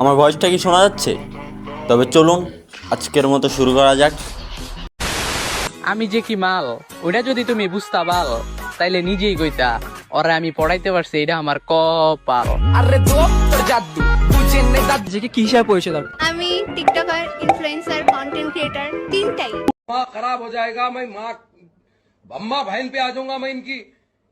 আমার ভয়েসটা কি শোনা যাচ্ছে তবে চলুন আজকের মতো শুরু করা যাক আমি যে কি মাল ওটা যদি তুমি বুঝতা পাল তাইলে নিজেই কইতা ওরা আমি পড়াইতে পারছি এটা আমার কপাল আরে দোপ তোর জাদু বুঝে নে দাদু নিজেকে কি হিসাবে পরিচয় দাও আমি টিকটকার ইনফ্লুয়েন্সার কন্টেন্ট ক্রিয়েটার তিনটাই माँ खराब हो जाएगा मैं माँ अम्मा बहन पे आ जाऊंगा मैं इनकी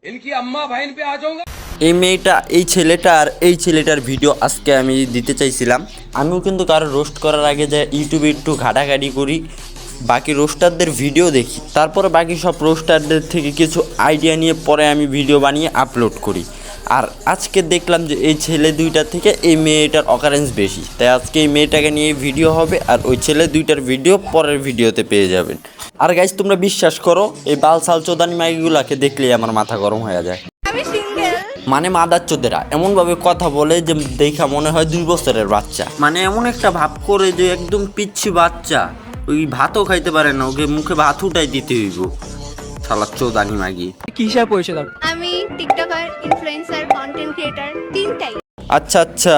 इनकी अम्मा बहन पे आ जाऊंगा এই মেয়েটা, এই ছেলেটা আর এই ছেলেটার ভিডিও আজকে আমি দিতে চাইছিলাম। আমিও কিন্তু কারও রোস্ট করার আগে যে ইউটিউবে একটু ঘাটাঘাটি করি, বাকি রোস্টারদের ভিডিও দেখি। তারপরে বাকি সব রোস্টারদের থেকে কিছু আইডিয়া নিয়ে পরে আমি ভিডিও বানিয়ে আপলোড করি। আর আজকে দেখলাম যে এই ছেলে দুইটার থেকে এই মেয়েটার অকারেন্স বেশি। তাই আজকে এই মেয়েটাকে নিয়ে ভিডিও হবে আর ওই ছেলে দুইটার ভিডিও পরের ভিডিওতে পেয়ে যাবেন। আর গাইজ তোমরা বিশ্বাস করো, এই বাল সাল চোদানি মাইগুলাকে দেখলেই আমার মাথা গরম হয়ে যায়। আমি মাদার মানে মাদাচ্চোদেরা এমনভাবে কথা বলে যে দেখা মনে হয় দুই বছরের বাচ্চা। মানে এমন একটা ভাব করে যে একদম পিচ্ছি বাচ্চা ওই ভাতও খাইতে পারে না ওকে মুখে ভাত উঠাই দিতে হইব। শালা চোদানি মাগি। কি হিসাবে পরিচয় দাও আমি টিকটকার ইনফ্লুয়েন্সার কন্টেন্ট ক্রিয়েটার তিনটাই। আচ্ছা আচ্ছা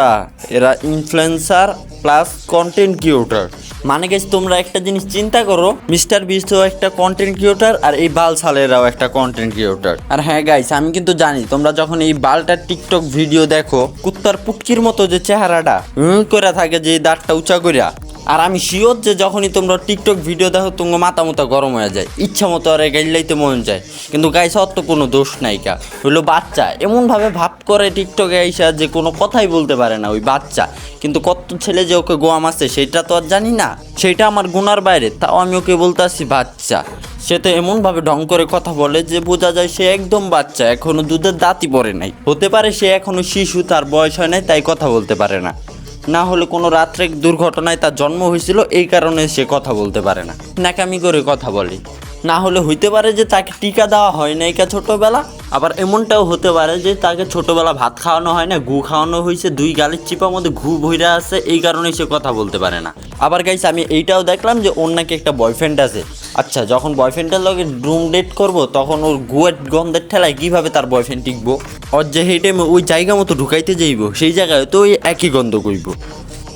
এরা ইনফ্লুয়েন্সার প্লাস কন্টেন্ট ক্রিয়েটর মানে গেছ তোমরা একটা জিনিস চিন্তা করো, মিস্টার বিস্ট একটা কন্টেন্ট ক্রিয়েটার আর এই বাল সালেরাও একটা কন্টেন্ট ক্রিয়েটার আর হ্যাঁ গাইস আমি কিন্তু জানি, তোমরা যখন এই বালটার টিকটক ভিডিও দেখো, কুত্তার পুটকির মতো যে চেহারাটা করে থাকে যে দাঁতটা উঁচা করিয়া আর আমি শিওর যে যখনই তোমরা টিকটক ভিডিও দেখো, তোমার মাথা মতো গরম হয়ে যায়। ইচ্ছা মতো আর গাইলাইতে মন যায়। কিন্তু গাইস অত কোনো দোষ নাইকা হইল বাচ্চা। এমনভাবে ভাব করে টিকটকে আইসা যে কোনো কথাই বলতে পারে না ওই বাচ্চা। কিন্তু কত ছেলে যে ওকে গোয়া মারছে সেটা তো আর জানি না। সেটা আমার গুনার বাইরে, তাও আমি ওকে বলতে আসছি বাচ্চা। সে তো এমনভাবে ঢং করে কথা বলে যে বোঝা যায় সে একদম বাচ্চা। এখনও দুধের দাঁতই পড়ে নাই। হতে পারে সে এখনও শিশু, তার বয়স হয় নাই, তাই কথা বলতে পারে না। না হলে কোনো রাত্রে দুর্ঘটনায় তার জন্ম হয়েছিল, এই কারণে সে কথা বলতে পারে না। নাকামি করে কথা বলে। না হলে হইতে পারে যে তাকে টিকা দেওয়া হয় না একা ছোটোবেলা। আবার এমনটাও হতে পারে যে তাকে ছোটোবেলা ভাত খাওয়ানো হয় না ঘু খাওয়ানো হয়েছে দুই গালের চিপার মধ্যে ঘু ভইরা আছে, এই কারণে সে কথা বলতে পারে না। আবার গাইছে আমি এইটাও দেখলাম যে ওর নাকি একটা বয়ফ্রেন্ড আছে। আচ্ছা যখন বয়ফ্রেন্ডের লগে রুম ডেট করব, তখন ওর গুয়ের গন্ধের ঠেলায় কীভাবে তার বয়ফ্রেন্ড টিকবো? ওর যে সেই টাইমে ওই জায়গা মতো ঢুকাইতে যাইব, সেই জায়গায় তো ওই একই গন্ধ কইব।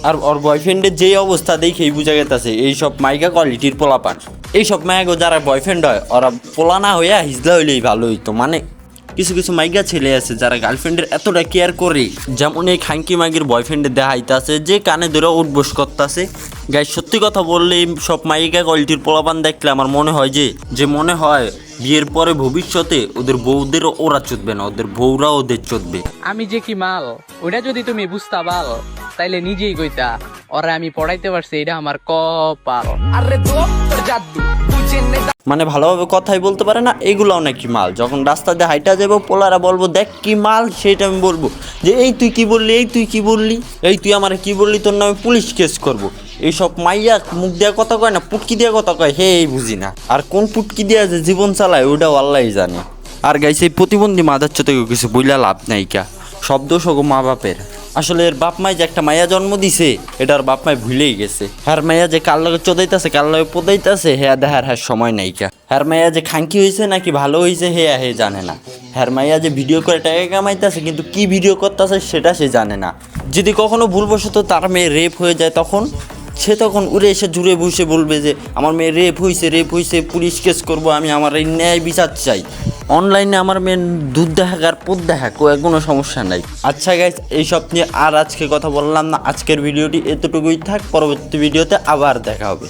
আর ওর বয়ফ্রেন্ডের যেই অবস্থা দেখেই বুঝা গেছে এইসব মাইকা কোয়ালিটির পোলাপান। এইসব মায়াগো যারা বয়ফ্রেন্ড হয়, ওরা পোলা না হইয়া হিজলা হইলেই ভালো হইতো। মানে কিছু কিছু মাইগা ছেলে আছে যারা গার্লফ্রেন্ডের এতটা কেয়ার করে। যেমন এই খাঙ্কি মাগির বয়ফ্রেন্ডের দেখাইতাছে যে, কানে ধরে উঠবোস করতেছে। গাই সত্যি কথা বললে সব মাইকা কোয়ালিটির পোলাপান দেখলে আমার মনে হয় যে যে মনে হয় বিয়ের পরে ভবিষ্যতে ওদের বউদেরও ওরা চুদবে না, ওদের বউরা ওদের চুদবে আমি যে কি মাল ওটা যদি তুমি বুঝতা পাল তাইলে নিজেই কইতা। ওরা আমি পড়াইতে পারছি এটা আমার কপাল। আরে তোর জাদু মানে ভালোভাবে কথাই বলতে পারে না এগুলাও নাকি মাল। যখন রাস্তা দিয়ে হাইটা যাব পোলারা বলব দেখ কি মাল সেটা আমি বলব। যে এই তুই কি বললি এই তুই কি বললি এই তুই আমার কি বললি তোর নামে পুলিশ কেস করব। এইসব মাইয়া মুখ দেওয়া কথা কয় না পুটকি দেওয়া কথা কয় হে এই বুঝি না। আর কোন পুটকি দেওয়া যে জীবন চালায় ওটাও আল্লাহ জানে। আর গাইছে এই প্রতিবন্ধী মাদার থেকে কিছু বইলা লাভ নাই কা। সব দোষ ওগো মা বাপের আসলে এর বাপ মাই যে একটা মায়া জন্ম দিছে, এটার বাপ মাই ভুলেই গেছে। হ্যার মায়া যে কার লগে চোদাইতেছে, কার লগে পোদাইতেছে হ্যাঁ দেখার হ্যাঁ সময় নাইকা। হ্যার মায়া যে খাঙ্কি হয়েছে নাকি ভালো হয়েছে হে হে জানে না। হ্যার মাইয়া যে ভিডিও করে টাকা কামাইতেছে, কিন্তু কি ভিডিও করতেছে সেটা সে জানে না। যদি কখনো ভুলবশত তার মেয়ে রেপ হয়ে যায় তখন, সে তখন উড়ে এসে জুড়ে বসে বলবে যে, আমার মেয়ে রেপ হয়েছে রেপ হয়েছে পুলিশ কেস করব, আমি আমার এই ন্যায় বিচার চাই। অনলাইনে আমার মেন দুধ দেখা আর পোদ দেখা কোনো সমস্যা নাই। আচ্ছা গাইজ এইসব নিয়ে আর আজকে কথা বললাম না। আজকের ভিডিওটি এতটুকুই থাক, পরবর্তী ভিডিওতে আবার দেখা হবে।